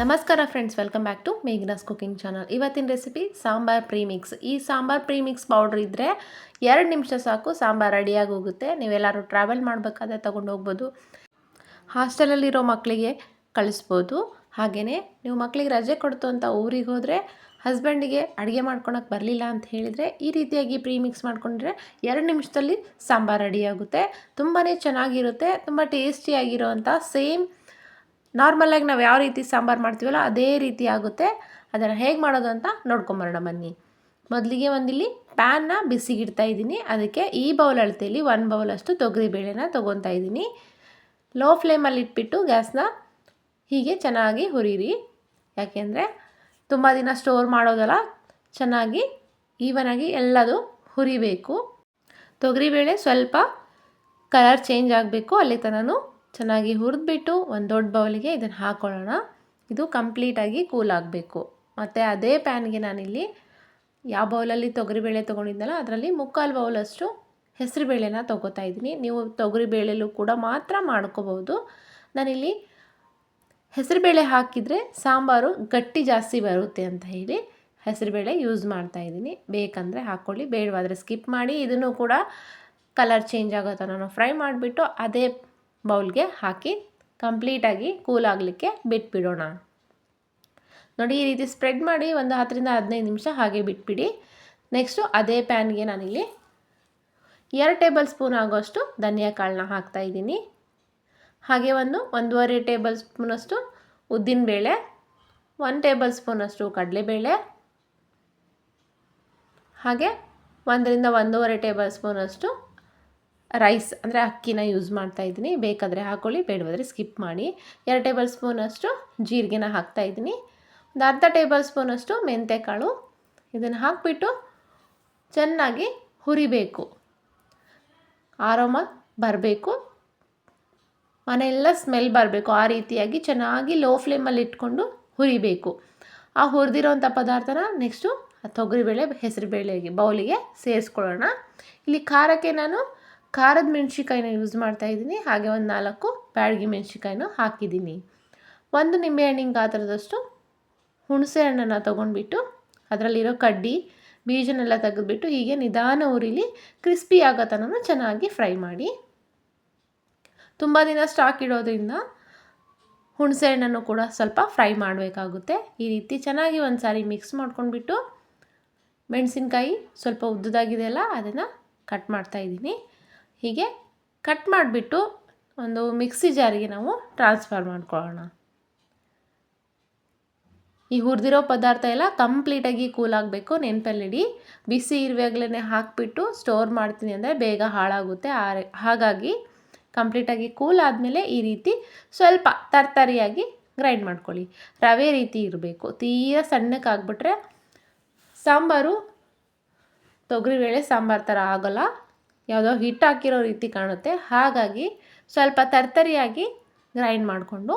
ನಮಸ್ಕಾರ friends welcome back to Meghna's cooking channel ಇವತ್ತಿನ recipe sambar premix ಈ ಸಾಂಬಾರ್ ಪ್ರೀಮಿಕ್ಸ್ ಪೌಡ್ರ್ ಇದ್ದರೆ ಎರಡು ನಿಮಿಷ ಸಾಕು, ಸಾಂಬಾರ್ ರೆಡಿಯಾಗಿ ಹೋಗುತ್ತೆ. ನೀವೆಲ್ಲರೂ ಟ್ರಾವೆಲ್ ಮಾಡಬೇಕಾದ್ರೆ ತೊಗೊಂಡು ಹೋಗ್ಬೋದು. ಹಾಸ್ಟೆಲಲ್ಲಿರೋ ಮಕ್ಕಳಿಗೆ ಕಳಿಸ್ಬೋದು. ಹಾಗೆಯೇ ನೀವು ಮಕ್ಕಳಿಗೆ ರಜೆ ಕೊಡ್ತು ಅಂತ ಊರಿಗೆ ಹೋದರೆ ಹಸ್ಬೆಂಡಿಗೆ ಅಡುಗೆ ಮಾಡ್ಕೊಳಕ್ಕೆ ಬರಲಿಲ್ಲ ಅಂತ ಹೇಳಿದರೆ, ಈ ರೀತಿಯಾಗಿ ಪ್ರೀಮಿಕ್ಸ್ ಮಾಡಿಕೊಂಡ್ರೆ ಎರಡು ನಿಮಿಷದಲ್ಲಿ ಸಾಂಬಾರ್ ರೆಡಿಯಾಗುತ್ತೆ ತುಂಬಾ ಚೆನ್ನಾಗಿರುತ್ತೆ, ತುಂಬ ಟೇಸ್ಟಿಯಾಗಿರೋವಂಥ ಸೇಮ್ ನಾರ್ಮಲಾಗಿ ನಾವು ಯಾವ ರೀತಿ ಸಾಂಬಾರು ಮಾಡ್ತೀವಲ್ಲ ಅದೇ ರೀತಿ ಆಗುತ್ತೆ. ಅದನ್ನು ಹೇಗೆ ಮಾಡೋದು ಅಂತ ನೋಡ್ಕೊಂಬರೋಣ ಬನ್ನಿ. ಮೊದಲಿಗೆ ಒಂದಿಲ್ಲಿ ಪ್ಯಾನ್ನ ಬಿಸಿಗಿಡ್ತಾ ಇದ್ದೀನಿ. ಅದಕ್ಕೆ ಈ ಬೌಲ್ ಅಳತೆಯಲ್ಲಿ ಒಂದು ಬೌಲಷ್ಟು ತೊಗರಿಬೇಳೆನ ತೊಗೊತಾ ಇದ್ದೀನಿ. ಲೋ ಫ್ಲೇಮಲ್ಲಿ ಇಟ್ಬಿಟ್ಟು ಗ್ಯಾಸ್ನ ಹೀಗೆ ಚೆನ್ನಾಗಿ ಹುರಿರಿ. ಯಾಕೆಂದರೆ ತುಂಬ ದಿನ ಸ್ಟೋರ್ ಮಾಡೋದಲ್ಲ, ಚೆನ್ನಾಗಿ ಈವನಾಗಿ ಎಲ್ಲದು ಹುರಿಬೇಕು. ತೊಗರಿಬೇಳೆ ಸ್ವಲ್ಪ ಕಲರ್ ಚೇಂಜ್ ಆಗಬೇಕು. ಅಲ್ಲಿ ತನಕ ಚೆನ್ನಾಗಿ ಹುರಿದ್ಬಿಟ್ಟು ಒಂದು ದೊಡ್ಡ ಬೌಲಿಗೆ ಇದನ್ನು ಹಾಕ್ಕೊಳ್ಳೋಣ ಇದು ಕಂಪ್ಲೀಟಾಗಿ ಕೂಲ್ ಆಗಬೇಕು. ಮತ್ತು ಅದೇ ಪ್ಯಾನ್ಗೆ ನಾನಿಲ್ಲಿ ಯಾವ ಬೌಲಲ್ಲಿ ತೊಗರಿಬೇಳೆ ತೊಗೊಂಡಿದ್ದಲ್ಲ ಅದರಲ್ಲಿ ಮುಕ್ಕಾಲು ಬೌಲಷ್ಟು ಹೆಸರುಬೇಳೆನ ತೊಗೋತಾ ಇದ್ದೀನಿ. ನೀವು ತೊಗರಿಬೇಳೆಲೂ ಕೂಡ ಮಾತ್ರ ಮಾಡ್ಕೋಬೋದು ನಾನಿಲ್ಲಿ ಹೆಸರುಬೇಳೆ ಹಾಕಿದರೆ ಸಾಂಬಾರು ಗಟ್ಟಿ ಜಾಸ್ತಿ ಬರುತ್ತೆ ಅಂತ ಹೇಳಿ ಹೆಸರುಬೇಳೆ ಯೂಸ್ ಮಾಡ್ತಾ ಇದ್ದೀನಿ. ಬೇಕಂದರೆ ಹಾಕ್ಕೊಳ್ಳಿ ಬೇಡವಾದರೆ ಸ್ಕಿಪ್ ಮಾಡಿ. ಇದನ್ನು ಕೂಡ ಕಲರ್ ಚೇಂಜ್ ಆಗೋ ಥರ ಫ್ರೈ ಮಾಡಿಬಿಟ್ಟು ಅದೇ ಬೌಲ್ಗೆ ಹಾಕಿ ಕಂಪ್ಲೀಟಾಗಿ ಕೂಲ್ ಆಗಲಿಕ್ಕೆ ಬಿಟ್ಬಿಡೋಣ. ನೋಡಿ, ಈ ರೀತಿ ಸ್ಪ್ರೆಡ್ ಮಾಡಿ ಒಂದು ಹತ್ತರಿಂದ ಹದಿನೈದು ನಿಮಿಷ ಹಾಗೆ ಬಿಟ್ಬಿಡಿ. ನೆಕ್ಸ್ಟು ಅದೇ ಪ್ಯಾನ್ಗೆ ನಾನಿಲ್ಲಿ ಎರಡು ಟೇಬಲ್ ಸ್ಪೂನ್ ಆಗೋಷ್ಟು ಧನಿಯಾ ಕಾಳನ್ನ ಹಾಕ್ತಾಯಿದ್ದೀನಿ ಹಾಗೆ ಒಂದು ಒಂದೂವರೆ ಟೇಬಲ್ ಸ್ಪೂನಷ್ಟು ಉದ್ದಿನಬೇಳೆ ಒನ್ ಟೇಬಲ್ ಸ್ಪೂನಷ್ಟು ಕಡಲೆಬೇಳೆ, ಹಾಗೆ ಒಂದರಿಂದ ಒಂದೂವರೆ ಟೇಬಲ್ ಸ್ಪೂನಷ್ಟು ರೈಸ್ ಅಂದರೆ ಅಕ್ಕಿನ ಯೂಸ್ ಮಾಡ್ತಾ ಇದ್ದೀನಿ. ಬೇಕಾದರೆ ಹಾಕ್ಕೊಳ್ಳಿ ಬೇಡವಾದರೆ ಸ್ಕಿಪ್ ಮಾಡಿ. ಎರಡು ಟೇಬಲ್ ಸ್ಪೂನಷ್ಟು ಜೀರಿಗೆನ ಹಾಕ್ತಾಯಿದ್ದೀನಿ ಒಂದು ಅರ್ಧ ಟೇಬಲ್ ಸ್ಪೂನಷ್ಟು ಮೆಂತ್ಯಕಾಳು ಇದನ್ನು ಹಾಕಿಬಿಟ್ಟು ಚೆನ್ನಾಗಿ ಹುರಿಬೇಕು. ಆರೋಮ ಬರಬೇಕು. ಮನೆಯೆಲ್ಲ ಸ್ಮೆಲ್ ಬರಬೇಕು. ಆ ರೀತಿಯಾಗಿ ಚೆನ್ನಾಗಿ ಲೋ ಫ್ಲೇಮಲ್ಲಿ ಇಟ್ಕೊಂಡು ಹುರಿಬೇಕು. ಆ ಹುರಿದಿರೋಂಥ ಪದಾರ್ಥನ ನೆಕ್ಸ್ಟು ತೊಗರಿಬೇಳೆ, ಹೆಸರುಬೇಳೆಗೆ, ಬೌಲಿಗೆ ಸೇರಿಸ್ಕೊಳ್ಳೋಣ. ಇಲ್ಲಿ ಖಾರಕ್ಕೆ ನಾನು ಖಾರದ ಮೆಣಸಿಕಾಯಿನ ಯೂಸ್ ಮಾಡ್ತಾ ಇದ್ದೀನಿ. ಹಾಗೆ ಒಂದು ನಾಲ್ಕು ಬ್ಯಾಡಗಿ ಮೆಣಸಿಕಾಯಿನೂ ಹಾಕಿದ್ದೀನಿ. ಒಂದು ನಿಂಬೆಹಣ್ಣಿನ ಗಾತ್ರದಷ್ಟು ಹುಣಸೆ ಹಣ್ಣನ್ನು ತೊಗೊಂಡ್ಬಿಟ್ಟು ಅದರಲ್ಲಿರೋ ಕಡ್ಡಿ, ಬೀಜನೆಲ್ಲ ತೆಗೆದುಬಿಟ್ಟು ಹೀಗೆ ನಿಧಾನ ಉರಿಲಿ ಕ್ರಿಸ್ಪಿ ಆಗೋ ತನಕ ಚೆನ್ನಾಗಿ ಫ್ರೈ ಮಾಡಿ. ತುಂಬ ದಿನ ಸ್ಟಾಕ್ ಇಡೋದ್ರಿಂದ ಹುಣಸೆ ಹಣ್ಣನ್ನು ಕೂಡ ಸ್ವಲ್ಪ ಫ್ರೈ ಮಾಡಬೇಕಾಗುತ್ತೆ. ಈ ರೀತಿ ಚೆನ್ನಾಗಿ ಒಂದು ಸಾರಿ ಮಿಕ್ಸ್ ಮಾಡ್ಕೊಂಡ್ಬಿಟ್ಟು ಮೆಣಸಿನ್ಕಾಯಿ ಸ್ವಲ್ಪ ಉದ್ದದಾಗಿದೆಯಲ್ಲ ಅದನ್ನು ಕಟ್ ಮಾಡ್ತಾಯಿದ್ದೀನಿ ಹೀಗೆ ಕಟ್ ಮಾಡಿಬಿಟ್ಟು ಒಂದು ಮಿಕ್ಸಿ ಜಾರಿಗೆ ನಾವು ಟ್ರಾನ್ಸ್ಫರ್ ಮಾಡ್ಕೊಳ್ಳೋಣ. ಈ ಹುರಿದಿರೋ ಪದಾರ್ಥ ಎಲ್ಲ ಕಂಪ್ಲೀಟಾಗಿ ಕೂಲ್ ಆಗಬೇಕು, ನೆನಪಲ್ಲಿಡಿ. ಬಿಸಿ ಇರುವಾಗಲೇ ಹಾಕಿಬಿಟ್ಟು ಸ್ಟೋರ್ ಮಾಡ್ತೀನಿ ಅಂದರೆ ಬೇಗ ಹಾಳಾಗುತ್ತೆ. ಹಾಗಾಗಿ ಕಂಪ್ಲೀಟಾಗಿ ಕೂಲ್ ಆದಮೇಲೆ ಈ ರೀತಿ ಸ್ವಲ್ಪ ತರ್ತರಿಯಾಗಿ ಗ್ರೈಂಡ್ ಮಾಡ್ಕೊಳ್ಳಿ. ರವೆ ರೀತಿ ಇರಬೇಕು. ತೀರ ಸಣ್ಣಕ್ಕೆ ಸಾಂಬಾರು ತೊಗರಿಬೇಳೆ ಸಾಂಬಾರು ಥರ ಆಗೋಲ್ಲ. ಯಾವುದೋ ಹಿಟ್ಟು ಹಾಕಿರೋ ರೀತಿ ಕಾಣುತ್ತೆ. ಹಾಗಾಗಿ ಸ್ವಲ್ಪ ತರ್ತರಿಯಾಗಿ ಗ್ರೈಂಡ್ ಮಾಡಿಕೊಂಡು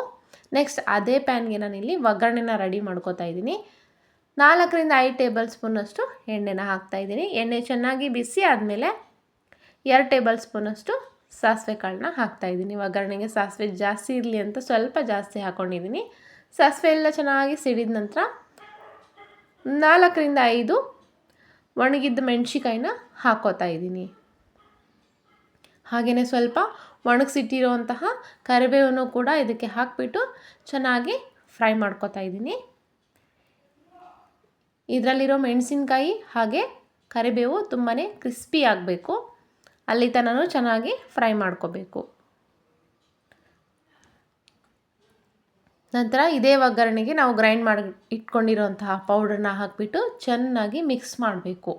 ನೆಕ್ಸ್ಟ್ ಅದೇ ಪ್ಯಾನ್ಗೆ ನಾನಿಲ್ಲಿ ಒಗ್ಗರಣೆನ ರೆಡಿ ಮಾಡ್ಕೋತಾ ಇದ್ದೀನಿ. ನಾಲ್ಕರಿಂದ ಐದು ಟೇಬಲ್ ಸ್ಪೂನಷ್ಟು ಎಣ್ಣೆನ ಹಾಕ್ತಾಯಿದ್ದೀನಿ ಎಣ್ಣೆ ಚೆನ್ನಾಗಿ ಬಿಸಿ ಆದಮೇಲೆ ಎರಡು ಟೇಬಲ್ ಸ್ಪೂನಷ್ಟು ಸಾಸಿವೆ ಕಾಳನ್ನ ಹಾಕ್ತಾಯಿದ್ದೀನಿ ಒಗ್ಗರಣೆಗೆ ಸಾಸಿವೆ ಜಾಸ್ತಿ ಇರಲಿ ಅಂತ ಸ್ವಲ್ಪ ಜಾಸ್ತಿ ಹಾಕ್ಕೊಂಡಿದ್ದೀನಿ ಸಾಸಿವೆ ಎಲ್ಲ ಚೆನ್ನಾಗಿ ಸಿಡಿದ ನಂತರ ನಾಲ್ಕರಿಂದ ಐದು ಒಣಗಿದ್ದ ಮೆಣಸಿಕಾಯಿನ ಹಾಕೋತಾ ಇದ್ದೀನಿ. ಹಾಗೆಯೇ ಸ್ವಲ್ಪ ಒಣಗಿಸಿಟ್ಟಿರುವಂತಹ ಕರಿಬೇವನ್ನು ಕೂಡ ಇದಕ್ಕೆ ಹಾಕಿಬಿಟ್ಟು ಚೆನ್ನಾಗಿ ಫ್ರೈ ಮಾಡ್ಕೊತಾ ಇದ್ದೀನಿ. ಇದರಲ್ಲಿರೋ ಮೆಣಸಿನ್ಕಾಯಿ ಹಾಗೆ ಕರಿಬೇವು ತುಂಬಾ ಕ್ರಿಸ್ಪಿ ಆಗಬೇಕು. ಅಲ್ಲಿ ತನೂ ಚೆನ್ನಾಗಿ ಫ್ರೈ ಮಾಡ್ಕೋಬೇಕು. ನಂತರ ಇದೇ ಒಗ್ಗರಣೆಗೆ ನಾವು ಗ್ರೈಂಡ್ ಮಾಡಿ ಇಟ್ಕೊಂಡಿರೋಂತಹ ಪೌಡರ್ನ ಹಾಕಿಬಿಟ್ಟು ಚೆನ್ನಾಗಿ ಮಿಕ್ಸ್ ಮಾಡಬೇಕು.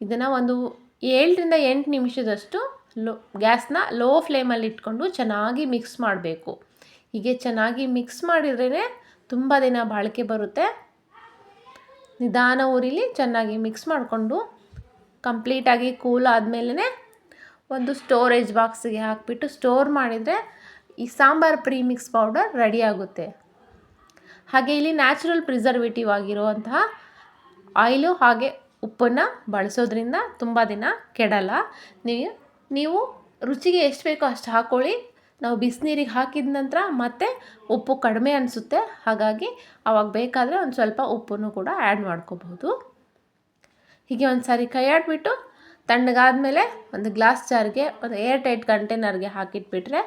ಇದನ್ನು ಒಂದು ಏಳರಿಂದ ಎಂಟು ನಿಮಿಷದಷ್ಟು ಲೋ, ಗ್ಯಾಸ್ನ ಲೋ ಫ್ಲೇಮಲ್ಲಿ ಇಟ್ಕೊಂಡು ಚೆನ್ನಾಗಿ ಮಿಕ್ಸ್ ಮಾಡಬೇಕು. ಹೀಗೆ ಚೆನ್ನಾಗಿ ಮಿಕ್ಸ್ ಮಾಡಿದ್ರೇ ತುಂಬ ದಿನ ಬಾಳಿಕೆ ಬರುತ್ತೆ. ನಿಧಾನ ಊರಿಲಿ ಚೆನ್ನಾಗಿ ಮಿಕ್ಸ್ ಮಾಡಿಕೊಂಡು ಕಂಪ್ಲೀಟಾಗಿ ಕೂಲ್ ಆದಮೇಲೆ ಒಂದು ಸ್ಟೋರೇಜ್ ಬಾಕ್ಸಿಗೆ ಹಾಕಿಬಿಟ್ಟು ಸ್ಟೋರ್ ಮಾಡಿದರೆ ಈ ಸಾಂಬಾರು ಪ್ರೀಮಿಕ್ಸ್ ಪೌಡರ್ ರೆಡಿ ಆಗುತ್ತೆ. ಹಾಗೆ ಇಲ್ಲಿ ನ್ಯಾಚುರಲ್ ಪ್ರಿಸರ್ವೇಟಿವ್ ಆಗಿರುವಂತಹ ಆಯಿಲು ಹಾಗೆ ಉಪ್ಪನ್ನು ಬಳಸೋದ್ರಿಂದ ತುಂಬ ದಿನ ಕೆಡಲ್ಲ. ನೀವು ನೀವು ರುಚಿಗೆ ಎಷ್ಟು ಬೇಕೋ ಅಷ್ಟು ಹಾಕ್ಕೊಳ್ಳಿ ನಾವು ಬಿಸಿನೀರಿಗೆ ಹಾಕಿದ ನಂತರ ಮತ್ತೆ ಉಪ್ಪು ಕಡಿಮೆ ಅನಿಸುತ್ತೆ. ಹಾಗಾಗಿ ಅವಾಗ ಬೇಕಾದರೆ ಒಂದು ಸ್ವಲ್ಪ ಉಪ್ಪನ್ನು ಕೂಡ ಆ್ಯಡ್ ಮಾಡ್ಕೋಬಹುದು. ಹೀಗೆ ಒಂದು ಸಾರಿ ಕೈ ಆಡಿಬಿಟ್ಟು ತಣ್ಣಗಾದಮೇಲೆ ಒಂದು ಗ್ಲಾಸ್ ಜಾರ್ಗೆ ಒಂದು ಏರ್ ಟೈಟ್ ಕಂಟೈನರ್ಗೆ ಹಾಕಿಟ್ಬಿಟ್ರೆ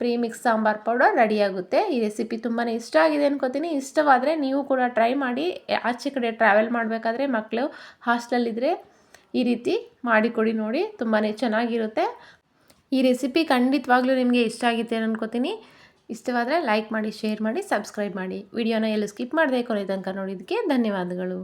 ಪ್ರೀಮಿಕ್ಸ್ ಸಾಂಬಾರ್ ಪೌಡರ್ ರೆಡಿಯಾಗುತ್ತೆ. ಈ ರೆಸಿಪಿ ತುಂಬಾ ಇಷ್ಟ ಆಗಿದೆ ಅನ್ಕೋತೀನಿ. ಇಷ್ಟವಾದರೆ ನೀವು ಕೂಡ ಟ್ರೈ ಮಾಡಿ. ಆಚೆ ಕಡೆ ಟ್ರಾವೆಲ್ ಮಾಡಬೇಕಾದ್ರೆ ಮಕ್ಕಳು ಹಾಸ್ಟೆಲಿದ್ರೆ ಈ ರೀತಿ ಮಾಡಿಕೊಡಿ ನೋಡಿ. ತುಂಬಾ ಚೆನ್ನಾಗಿರುತ್ತೆ. ಈ ರೆಸಿಪಿ ಖಂಡಿತವಾಗ್ಲೂ ನಿಮಗೆ ಇಷ್ಟ ಆಗಿದೆ ಅನ್ಕೋತೀನಿ. ಇಷ್ಟವಾದರೆ ಲೈಕ್ ಮಾಡಿ, ಶೇರ್ ಮಾಡಿ, ಸಬ್ಸ್ಕ್ರೈಬ್ ಮಾಡಿ. ವಿಡಿಯೋನ ಎಲ್ಲೂ ಸ್ಕಿಪ್ ಮಾಡದೆ ಕೊನೆ ತನಕ ನೋಡಿದ್ದಕ್ಕೆ ಧನ್ಯವಾದಗಳು.